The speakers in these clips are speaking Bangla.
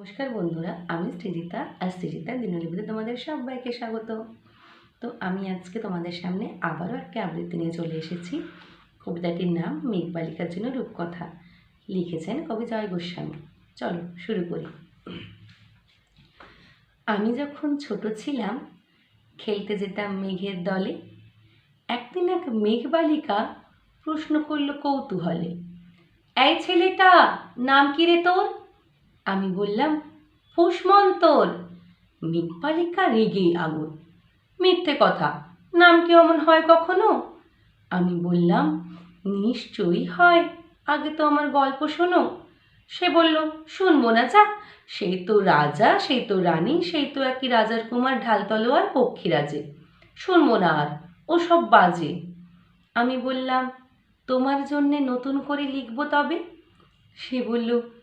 নমস্কার বন্ধুরা, আমি সৃজিতা আর সৃজিতা দিনলিপিতে তোমাদের সবাইকে স্বাগত। তো আমি আজকে তোমাদের সামনে আবারও একটা আবৃত্তি নিয়ে চলে এসেছি। কবিতাটির নাম মেঘবালিকার জন্য রূপকথা। লিখেছেন কবি জয় গোস্বামী। চলো শুরু করি। আমি যখন ছোট ছিলাম, খেলতে যেতাম মেঘের দলে। একদিন এক মেঘবালিকা প্রশ্ন করল কৌতূহলে, এই ছেলেটা, নাম কি রে তোর? আমি বললাম ফুসমন্তর মেঘপালিকা রেগে আগুন। মিথ্যে কথা। নাম কি অমন হয় কখনো? আমি বললাম, নিশ্চয়ই হয়। আগে তো আমার গল্প শোনো। সে বলল শুনব না যা সেই তো রাজা সেই তো রানী সেই তো একই রাজার কুমার, ঢাল তলোয়ার পক্ষীরাজে শুনব না আর ও সব বাজে। আমি বললাম, তোমার জন্যে নতুন করে লিখব তবে? সে বলল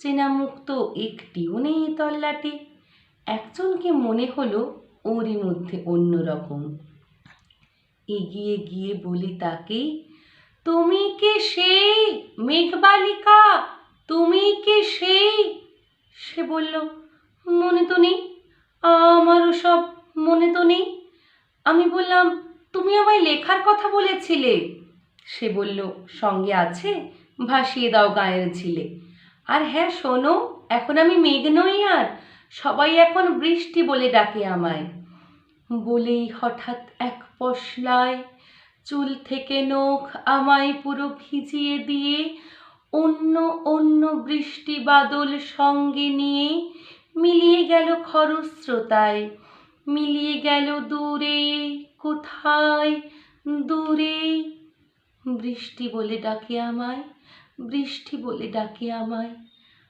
চেনা মুখ তো একটিও নেই তল্লাটে। একজনকে মনে হলো ওরই মধ্যে অন্য রকম এগিয়ে গিয়ে বলি তাকে, তুমি কে সেই মেঘবালিকা? তুমি কে সেই? সে বলল, মনে তো নেই। আমারও সব মনে তো নেই। আমি বললাম, তুমি আমায় লেখার কথা বলেছিলে? সে বলল, সঙ্গে আছে, ভাসিয়ে দাও গায়ের ঝিলে। আর হ্যাঁ শোনো, এখন আমি মেঘ নই আর, সবাই এখন বৃষ্টি বলে ডাকে আমায়। বলেই হঠাৎ এক পশলায় চুল থেকে নখ আমায় পুরো ভিজিয়ে দিয়ে অন্য অন্য বৃষ্টি বাদল সঙ্গে নিয়ে মিলিয়ে গেল খরস্রোতায়, মিলিয়ে গেল দূরে, কোথায় দূরে। বৃষ্টি বলে ডাকে আমায়, বৃষ্টি বলে ডাকে আমায়।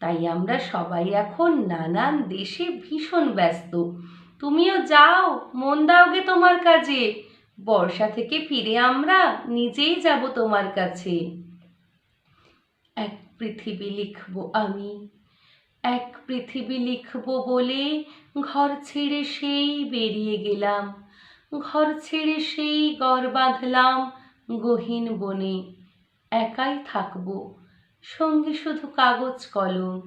তাই আমরা সবাই এখন নানান দেশে ভীষণ ব্যস্ত। তুমিও যাও, মন দাওগে তোমার কাজে। বর্ষা থেকে ফিরে আমরা নিজেই যাব তোমার কাছে। এক পৃথিবী লিখব আমি, এক পৃথিবী লিখব বলে ঘর ছেড়ে সেই বেরিয়ে গেলাম। ঘর ছেড়ে সেই গড় বাঁধলাম গহীন বনে। একাই থাকব সঙ্গে শুধু কাগজ, কলম।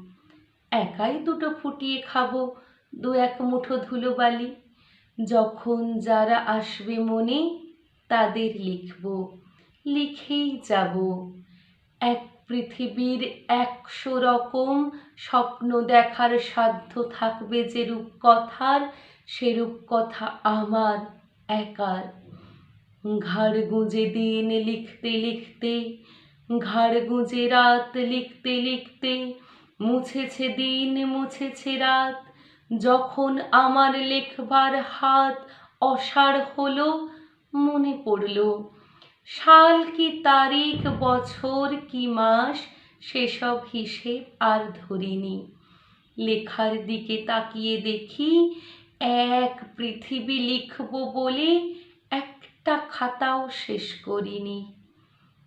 একাই দুটো ফুটিয়ে খাব, দু এক মুঠো ধুলোবালি যখন যারা আসবে মনে, তাদের লিখব, লিখেই যাব। এক পৃথিবীর একশো রকম স্বপ্ন দেখার সাধ্য থাকবে যে রূপকথার সে রূপকথা আমার একার। ঘাড় গুঁজে দিন লিখতে লিখতে ঘাড় গুঁজে রাত লিখতে লিখতে, মুছেছে দিন, মুছেছে রাত। যখন আমার লেখবার হাত অসাড় হলো, মনে পড়ল, সাল কি তারিখ, বছর কি মাস, সেসব হিসেব আর ধরিনি। লেখার দিকে তাকিয়ে দেখি, এক পৃথিবী লিখব বলে একটা খাতাও শেষ করিনি।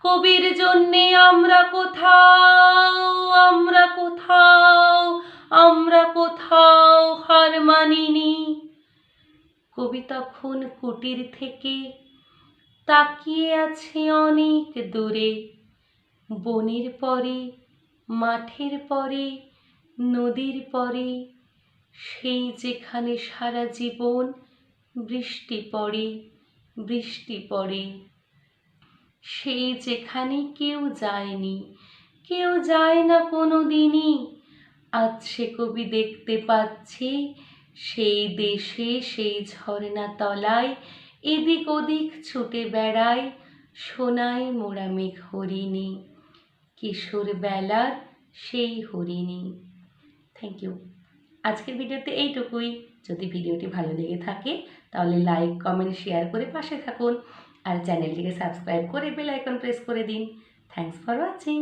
কবির জন্যে আমরা কোথাও আমরা কোথাও আমরা কোথাও হার মানিনি। কবি তখন কুটির থেকে তাকিয়ে আছে অনেক দূরে। বনের পরে, মাঠের পরে, নদীর পরে, সেই যেখানে সারা জীবন বৃষ্টি পড়ে বৃষ্টি পড়ে। সেই যেখানে কেউ যায়নি, কেউ যায় না কোনো দিনই আজ সে কবি দেখতে পাচ্ছে, সেই দেশে সেই ঝর্ণা তলায় এদিক ওদিক ছুটে বেড়ায় সোনায় মোড়া মেঘ হরিণী। কিশোর বেলার সেই হরিণী। থ্যাংক ইউ আজকের ভিডিওতে এইটুকুই। যদি ভিডিওটি ভালো লেগে থাকে, তাহলে লাইক কমেন্ট শেয়ার করে পাশে থাকুন। আর চ্যানেলটিকে সাবস্ক্রাইব করে বেল আইকন প্রেস করে দিন। Thanks for watching